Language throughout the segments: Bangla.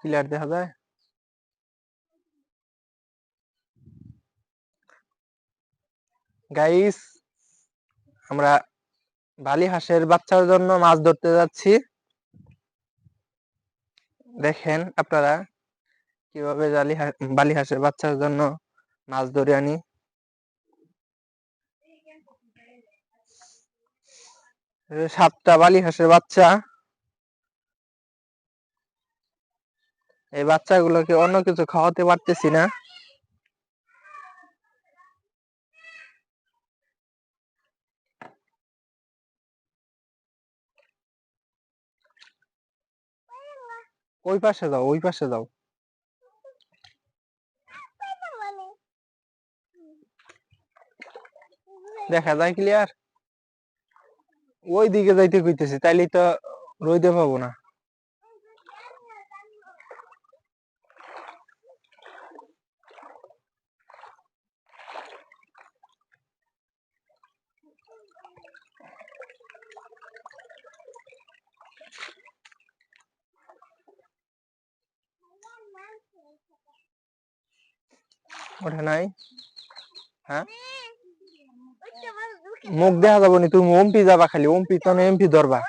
ক্লিয়ার দেখা যায়? গাইস আমরা বালি হাঁসের বাচ্চার জন্য মাছ ধরতে যাচ্ছি। দেখেন আপনারা কীভাবে জালি বালি হাঁসের বাচ্চার জন্য মাছ ধরে আনি। সাতটা বালি হাঁসের বাচ্চা। এই বাচ্চাগুলোকে অন্য কিছু খাওয়াতে পারতেছি না। ওই পাশে যাও, ওই পাশে যাও। দেখা যায় ক্লিয়ার ওই দিকে যাইতে কইতেছি, তাইলে তো রইতে পাবো না। ওঠে নাই। হ্যাঁ? মুখ দেখা যাব নি, তুমি ওমপি যাবা খালি, ওমপি তো এমপি ধরবা।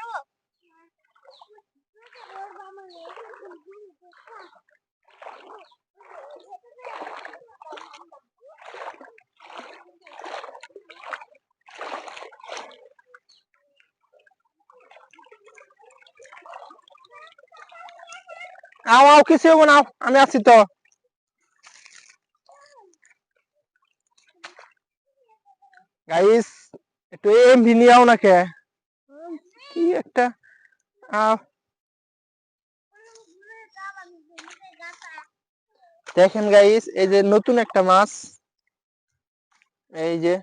আও আও, কিছু হব না আমি আছি তো। গাইস একটু এমপি নিয়ে আও না কে একটা? দেখেন গাইস এই যে নতুন একটা মাছ। এই যে।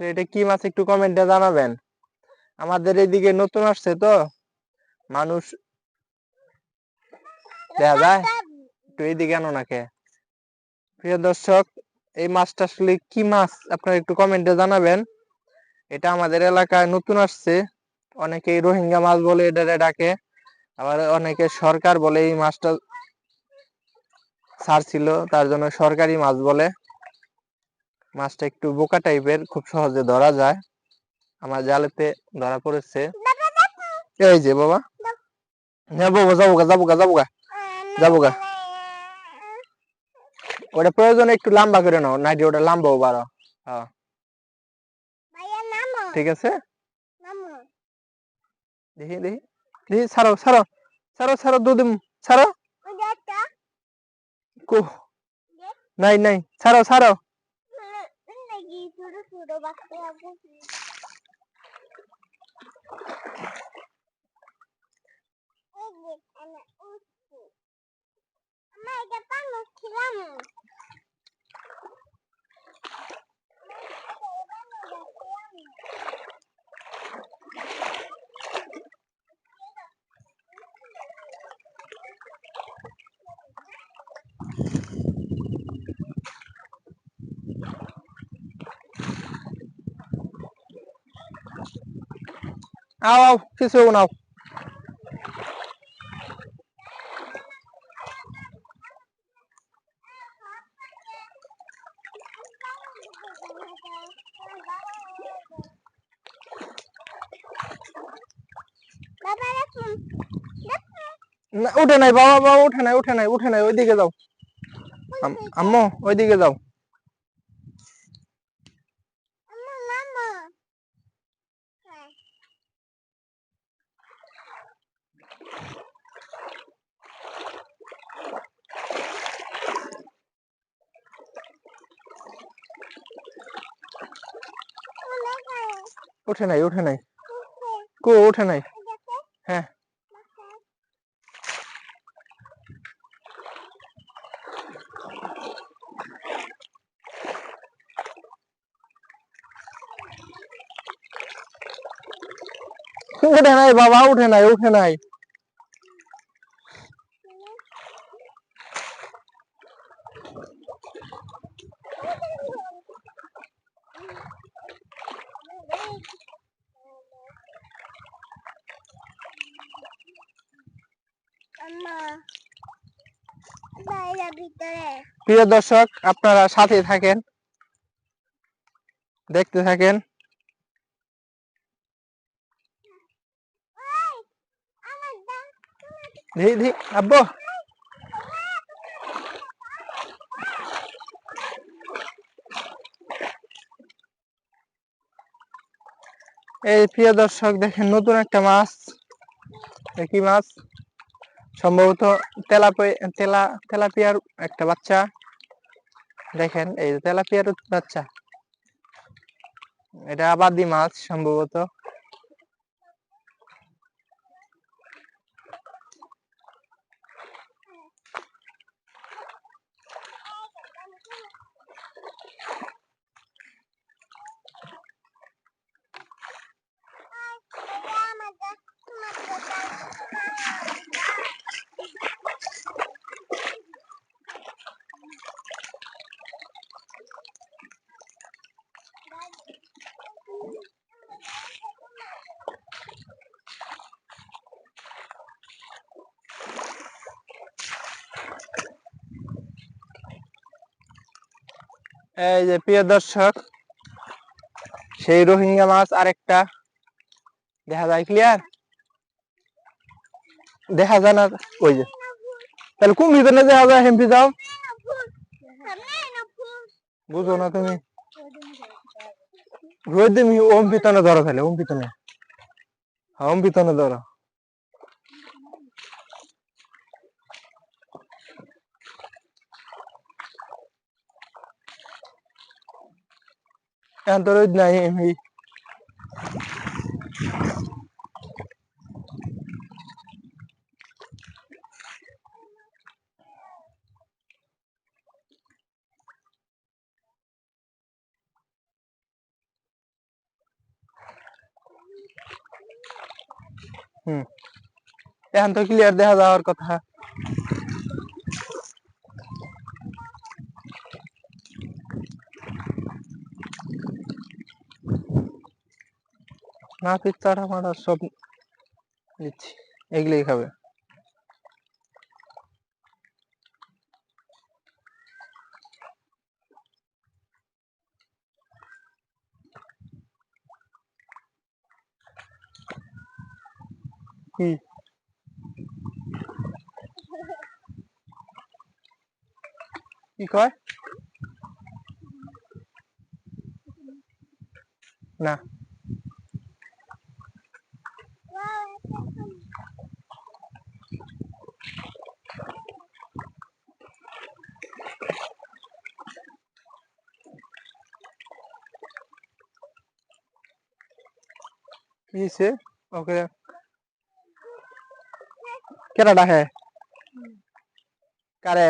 এটা কি মাছ একটু কমেন্টে জানাবেন? আমাদের এইদিকে নতুন আসছে তো। মানুষ দেখা যায়। একটু এইদিকে আনো নাকে। প্রিয় দর্শক এই মাছটা আসলে কি মাছ? আপনারা একটু কমেন্টে জানাবেন। এটা আমাদের এলাকায় নতুন আসছে। অনেকেই রোহিঙ্গা মাছ বলে এটারে ডাকে। আবার অনেকে সরকার বলে এই মাছটা ছাড়ছিল, তার জন্য সরকারি মাছ বলে। মাছটা একটু বোকা টাইপের, খুব সহজে ধরা যায়। আমার জালেতে ধরা পড়েছে। এই যে বাবা। হ্যাঁ বাবা, যাব যাব যাব যাব ওটা প্রয়োজনে একটু লম্বা করে নাও নাইটি ওটা লম্বাও বাড়ো? হ্যাঁ। ঠিক আছে? দেখি দেখি। দেখি ছাড়ো ছাড়ো। ছাড়ো ছাড়ো দুধ ছাড়ো। কো নাই নাই। ছাড়ো ছাড়ো। আও আও কিছু হব না আও। না, উঠে নাই বাবা বাবা উঠে নাই উঠে নাই উঠে নাই ওইদিকে যাও আম- আম্মু ওইদিকে যাও উঠে নাই উঠে নাই কো উঠে নাই হ্যাঁ উঠে নাই বাবা উঠে নাই উঠে নাই প্রিয় দর্শক আপনারা সাথে থাকেন দেখতে থাকেন। আব্বু। এই প্রিয় দর্শক দেখেন নতুন একটা মাছ। কি মাছ? সম্ভবত তেলা তেলাপিয়ার একটা বাচ্চা। দেখেন এই তেলাপিয়ার বাচ্চা। এটা আবাদি মাছ সম্ভবত। এই যে প্রিয় দর্শক, সেই রোহিঙ্গা মাছ আরেকটা। দেখা যায় ক্লিয়ার দেখা যায় না, ওই যে। তাহলে কোন ভিতরে দেখা যায় হেমপি যাও? বুঝো না তুমি। রোদ দিমি ওম পিতনে ধরো তাহলে ওম পিতনে হ্যাঁ ওম পিতনে ধরো। এখন তো রোদ নাই এমনি হুম। এখন তো ক্লিয়ার দেখা যাওয়ার কথা। না পিৎজাটা মারা সব দিচ্ছি এগুলোই খাবে। কি কয়? না। কি হয়েছে ওকে কেটা ডাকে কারে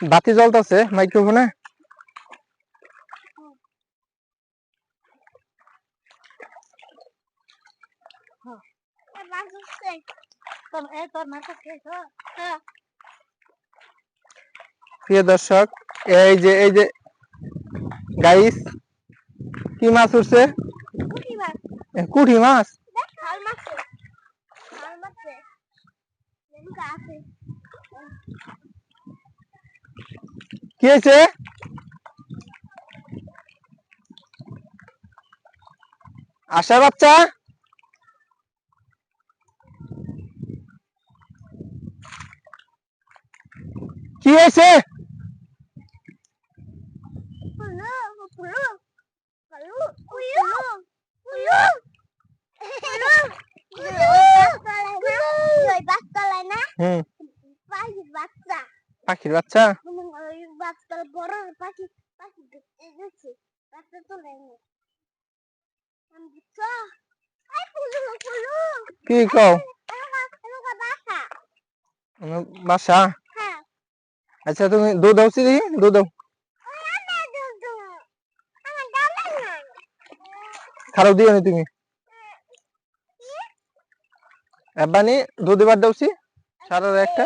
বাতি জ্বলতেছে মাইক্রোফোনে? প্রিয় দর্শক, এই যে এই যে গাইস কি মাছ উঠছে? কুঠি মাছ। কি হয়েছে? আশা বাচ্চা? কি হয়েছে? হুম পাখির বাচ্চা বড় পাখি পাখি দেখতে গেছে বাচ্চা তো নেই আমি দিচ্ছ আই ফুলু ফুলু কি কও? বাসা? আচ্ছা তুমি দুধ দাওছি দেখি দুধ খারাপ দিও নি তুমি। এবানি দুধ এবার একটা।